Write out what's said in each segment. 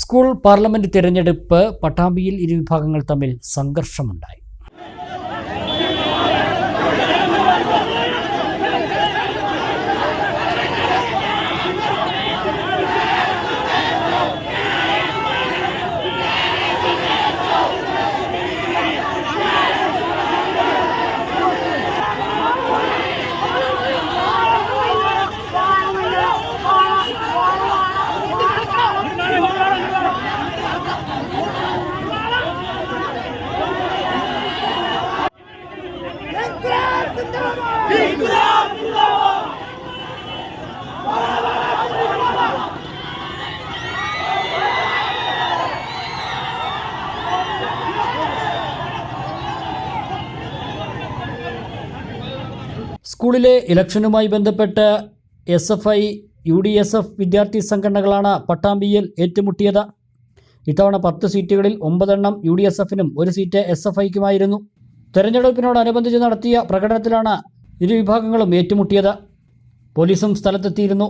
School parliament തിരഞ്ഞെടുപ്പ് പട്ടാമ്പിയിൽ ഇരുവിഭാഗങ്ങൾ തമ്മിൽ സംഘർഷമുണ്ടായി. സ്കൂളിലെ ഇലക്ഷനുമായി ബന്ധപ്പെട്ട് S F I U D S F വിദ്യാർത്ഥി സംഘടനകളാണ് പട്ടാമ്പിയിൽ ഏറ്റുമുട്ടിയത്. ഇത്തവണ പത്ത് സീറ്റുകളിൽ ഒമ്പതെണ്ണം യു ഡി എസ് എഫിനും ഒരു സീറ്റ് എസ് എഫ് ഐക്കുമായിരുന്നു. തെരഞ്ഞെടുപ്പിനോടനുബന്ധിച്ച് നടത്തിയ പ്രകടനത്തിലാണ് ഇരു വിഭാഗങ്ങളും ഏറ്റുമുട്ടിയത്. പോലീസും സ്ഥലത്തെത്തിയിരുന്നു.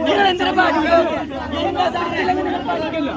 നിങ്ങൾ എന്തിനാ പാടില്ല എന്താ സാധനം നിങ്ങൾ പാടിക്കല്ലോ